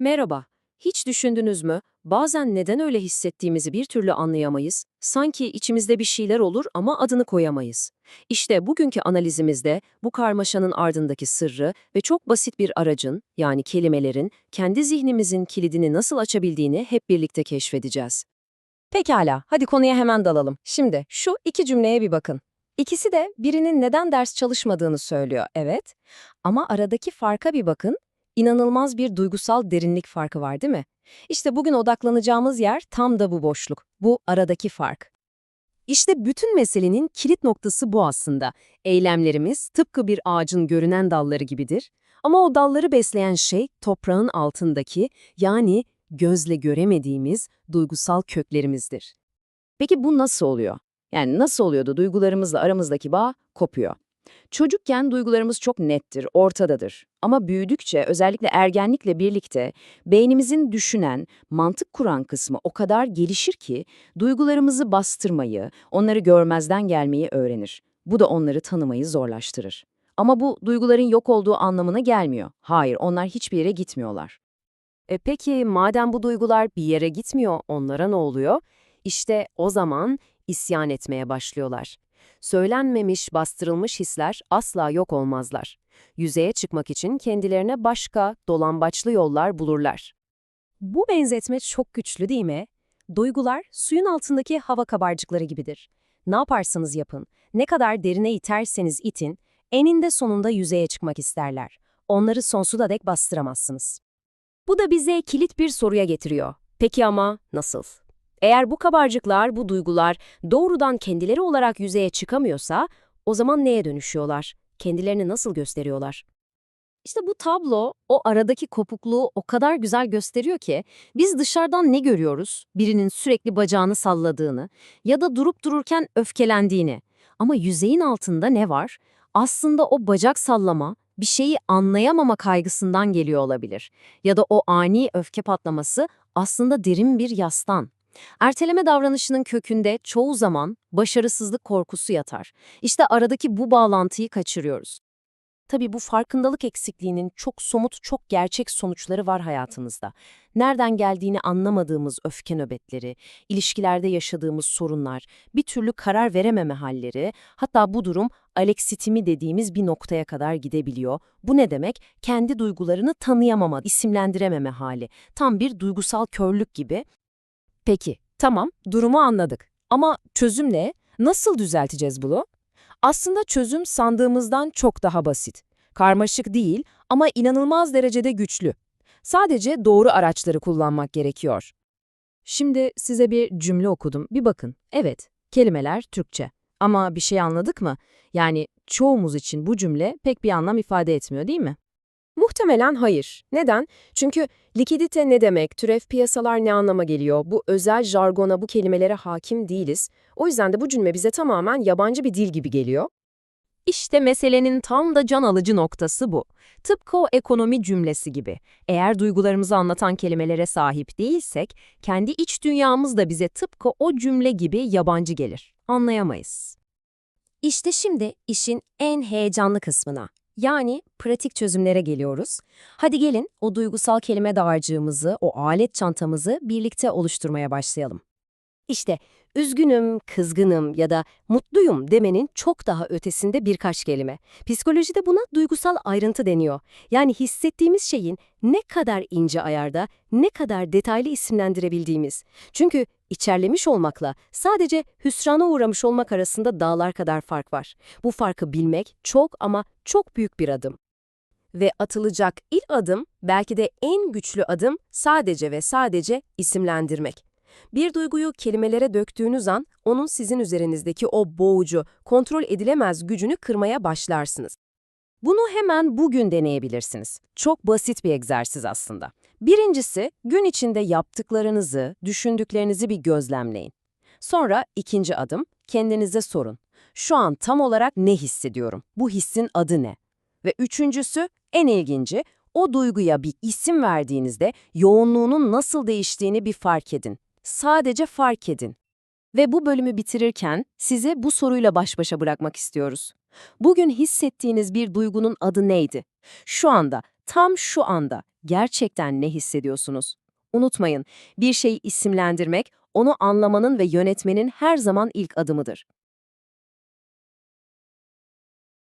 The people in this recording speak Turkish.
Merhaba. Hiç düşündünüz mü? Bazen neden öyle hissettiğimizi bir türlü anlayamayız. Sanki içimizde bir şeyler olur ama adını koyamayız. İşte bugünkü analizimizde bu karmaşanın ardındaki sırrı ve çok basit bir aracın, yani kelimelerin, kendi zihnimizin kilidini nasıl açabildiğini hep birlikte keşfedeceğiz. Pekala, hadi konuya hemen dalalım. Şimdi şu iki cümleye bir bakın. İkisi de birinin neden ders çalışmadığını söylüyor, evet. Ama aradaki farka bir bakın. İnanılmaz bir duygusal derinlik farkı var değil mi? İşte bugün odaklanacağımız yer tam da bu boşluk. Bu aradaki fark. İşte bütün meselenin kilit noktası bu aslında. Eylemlerimiz tıpkı bir ağacın görünen dalları gibidir. Ama o dalları besleyen şey toprağın altındaki, yani gözle göremediğimiz duygusal köklerimizdir. Peki bu nasıl oluyor? Yani nasıl oluyor da duygularımızla aramızdaki bağ kopuyor? Çocukken duygularımız çok nettir, ortadadır. Ama büyüdükçe, özellikle ergenlikle birlikte beynimizin düşünen, mantık kuran kısmı o kadar gelişir ki duygularımızı bastırmayı, onları görmezden gelmeyi öğrenir. Bu da onları tanımayı zorlaştırır. Ama bu duyguların yok olduğu anlamına gelmiyor. Hayır, onlar hiçbir yere gitmiyorlar. E peki madem bu duygular bir yere gitmiyor, onlara ne oluyor? İşte o zaman isyan etmeye başlıyorlar. Söylenmemiş, bastırılmış hisler asla yok olmazlar. Yüzeye çıkmak için kendilerine başka, dolambaçlı yollar bulurlar. Bu benzetme çok güçlü değil mi? Duygular suyun altındaki hava kabarcıkları gibidir. Ne yaparsanız yapın, ne kadar derine iterseniz itin, eninde sonunda yüzeye çıkmak isterler. Onları sonsuza dek bastıramazsınız. Bu da bize kilit bir soruya getiriyor. Peki ama nasıl? Eğer bu kabarcıklar, bu duygular doğrudan kendileri olarak yüzeye çıkamıyorsa, o zaman neye dönüşüyorlar? Kendilerini nasıl gösteriyorlar? İşte bu tablo o aradaki kopukluğu o kadar güzel gösteriyor ki biz dışarıdan ne görüyoruz? Birinin sürekli bacağını salladığını ya da durup dururken öfkelendiğini. Ama yüzeyin altında ne var? Aslında o bacak sallama bir şeyi anlayamama kaygısından geliyor olabilir. Ya da o ani öfke patlaması aslında derin bir yastan. Erteleme davranışının kökünde çoğu zaman başarısızlık korkusu yatar. İşte aradaki bu bağlantıyı kaçırıyoruz. Tabii bu farkındalık eksikliğinin çok somut, çok gerçek sonuçları var hayatımızda. Nereden geldiğini anlamadığımız öfke nöbetleri, ilişkilerde yaşadığımız sorunlar, bir türlü karar verememe halleri, hatta bu durum aleksitimi dediğimiz bir noktaya kadar gidebiliyor. Bu ne demek? Kendi duygularını tanıyamama, isimlendirememe hali. Tam bir duygusal körlük gibi. Peki, tamam, durumu anladık. Ama çözüm ne? Nasıl düzelteceğiz bunu? Aslında çözüm sandığımızdan çok daha basit. Karmaşık değil ama inanılmaz derecede güçlü. Sadece doğru araçları kullanmak gerekiyor. Şimdi size bir cümle okudum. Bir bakın. Evet, kelimeler Türkçe. Ama bir şey anladık mı? Yani çoğumuz için bu cümle pek bir anlam ifade etmiyor değil mi? Muhtemelen hayır. Neden? Çünkü likidite ne demek, türev piyasalar ne anlama geliyor, bu özel jargona, bu kelimelere hakim değiliz. O yüzden de bu cümle bize tamamen yabancı bir dil gibi geliyor. İşte meselenin tam da can alıcı noktası bu. Tıpkı o ekonomi cümlesi gibi. Eğer duygularımızı anlatan kelimelere sahip değilsek, kendi iç dünyamız da bize tıpkı o cümle gibi yabancı gelir. Anlayamayız. İşte şimdi işin en heyecanlı kısmına. Yani pratik çözümlere geliyoruz. Hadi gelin o duygusal kelime dağarcığımızı, o alet çantamızı birlikte oluşturmaya başlayalım. İşte üzgünüm, kızgınım ya da mutluyum demenin çok daha ötesinde birkaç kelime. Psikolojide buna duygusal ayrıntı deniyor. Yani hissettiğimiz şeyin ne kadar ince ayarda, ne kadar detaylı isimlendirebildiğimiz. Çünkü içerlemiş olmakla sadece hüsrana uğramış olmak arasında dağlar kadar fark var. Bu farkı bilmek çok ama çok büyük bir adım. Ve atılacak ilk adım, belki de en güçlü adım sadece ve sadece isimlendirmek. Bir duyguyu kelimelere döktüğünüz an, onun sizin üzerinizdeki o boğucu, kontrol edilemez gücünü kırmaya başlarsınız. Bunu hemen bugün deneyebilirsiniz. Çok basit bir egzersiz aslında. Birincisi, gün içinde yaptıklarınızı, düşündüklerinizi bir gözlemleyin. Sonra ikinci adım, kendinize sorun. Şu an tam olarak ne hissediyorum? Bu hissin adı ne? Ve üçüncüsü, en ilginci, o duyguya bir isim verdiğinizde yoğunluğunun nasıl değiştiğini bir fark edin. Sadece fark edin. Ve bu bölümü bitirirken size bu soruyla baş başa bırakmak istiyoruz. Bugün hissettiğiniz bir duygunun adı neydi? Şu anda, tam şu anda gerçekten ne hissediyorsunuz? Unutmayın, bir şeyi isimlendirmek, onu anlamanın ve yönetmenin her zaman ilk adımıdır.